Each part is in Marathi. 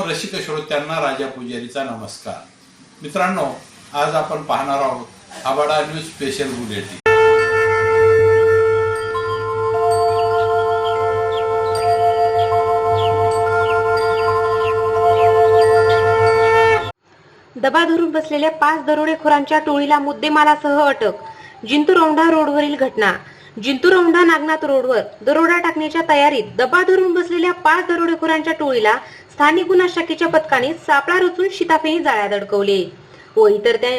रसिक श्रोत्यांना राजा पुजारीचा नमस्कार. मित्रांनो आज आपण पाहणार आहोत आबाडा न्यूज स्पेशल बुलेटिन दबा धरून बसलेल्या पाच दरोडेखोरांच्या टोळीला मुद्देमालासह अटक. जिंतूर औंढा रोडवरील घटना. जिंतूर औंढा नागनाथ रोडवर दरोडा टाकण्याच्या तयारीत दबा धरून बसलेल्या पाच दरोडेखोरांच्या टोळीला स्थानिक गुन्हा शाखेच्या पथकाने सापळा रचून शिताफेही जाळ्यात अडकवले व इतर त्या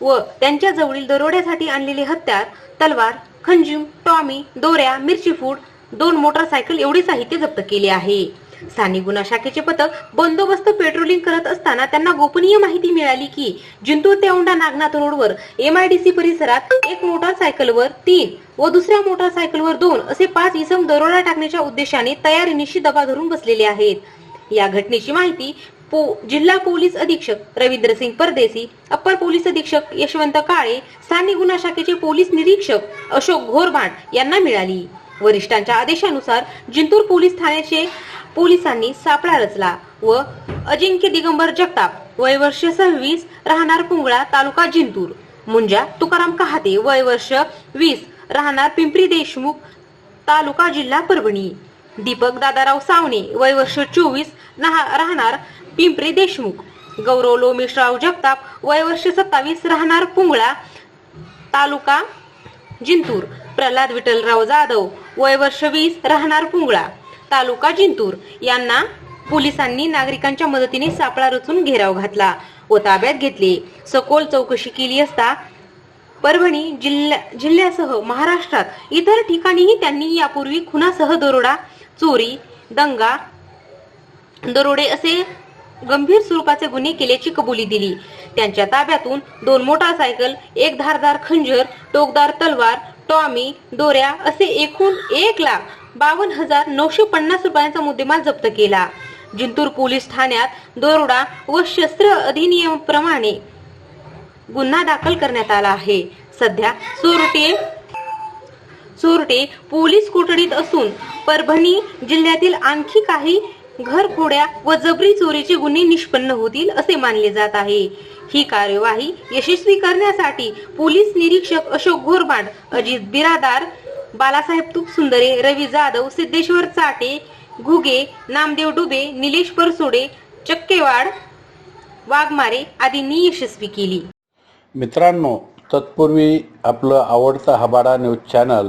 व त्यांच्या जवळील दरोड्यासाठी आणलेले हत्यार तलवार खंजीम टॉमी दोऱ्या मिरची फूड दोन मोटरसायकल एवढे साहित्य जप्त केले आहे. स्थानिक गुन्हा शाखेचे पथक बंदोबस्त पेट्रोलिंग करत असताना त्यांना गोपनीय माहिती मिळाली की जिंतूर ते औंढा नागनाथ रोडवर एमआयडीसी परिसरात एक मोटरसायकलवर तीन व दुसऱ्या मोटरसायकलवर दोन असे पाच इसम दरोडा टाकण्याच्या उद्देशाने तयारीनिशी दबा धरून बसलेले आहेत. या घटनेची माहिती पो जिल्हा पोलीस अधीक्षक रवींद्रसिंग परदेसी अप्पर पोलीस अधीक्षक यशवंत काळे स्थानिक गुन्हा शाखेचे पोलीस निरीक्षक अशोक घोरभाट यांना मिळाली. वरिष्ठांच्या आदेशानुसार जिंतूर पोलीस ठाण्याचे पोलिसांनी सापळा रचला व अजिंक्य दिगंबर जगताप वय वर्ष सव्वीस राहणार पुंगळा तालुका जिंतूर मुंजा तुकाराम कहाते वय वर्ष वीस राहणार पिंपरी देशमुख तालुका जिल्हा परभणी. दीपक दादाराव सावणे वय वर्ष चोवीस राहणार पिंपरी देशमुख. गौरव लोमेशराव जगताप वय वर्ष सत्तावीस राहणार पुंगळा तालुका जिंतूर. प्रल्हाद विठ्ठलराव जाधव वय वर्ष वीस राहणार पुंगळा तालुका जिंतूर. यांना पोलिसांनी नागरिकांच्या मदतीने सापळा रचून घेराव घातला व ताब्यात घेतले. सखोल चौकशी केली असता परभणी जिल्ह्या जिल्ह्यासह महाराष्ट्रात इतर ठिकाणीही त्यांनी यापूर्वी खुनासह दरोडा चोरी दंगा दरोडे असे गंभीर स्वरूपाचे गुन्हे केल्याची कबुली दिली. त्यांच्या ताब्यातून दोन मोटारसायकल एक धारदार खंजर टोकदार तलवार टॉमी दोऱ्या असे एकूण एक लाख बावन्न हजार नऊशे पन्नास रुपयांचा मुद्देमाल जप्त केला. जिंतूर पोलीस ठाण्यात दरोडा व शस्त्र अधिनियम प्रमाणे गुन्हा दाखल करण्यात आला आहे. सध्या चोरटे चोरटे पोलीस कोठडीत असून परभणी जिल्ह्यातील आणखी काही घरफोड्या व जबरी चोरीचे गुन्हे निष्पन्न होतील असे मानले जात आहे. ही कार्यवाही यशस्वी करण्यासाठी पोलीस निरीक्षक अशोक घोरबाड अजित बिरादार बालासाहेब तुप सुंदरे रवी जाधव सिद्धेश्वर चाटे घुगे नामदेव डुबे निलेश परसोडे चक्केवाड वाघमारे आदींनी यशस्वी केली. मित्रांनो तत्पूर्वी आपलं आवडतं हबाडा न्यूज चॅनल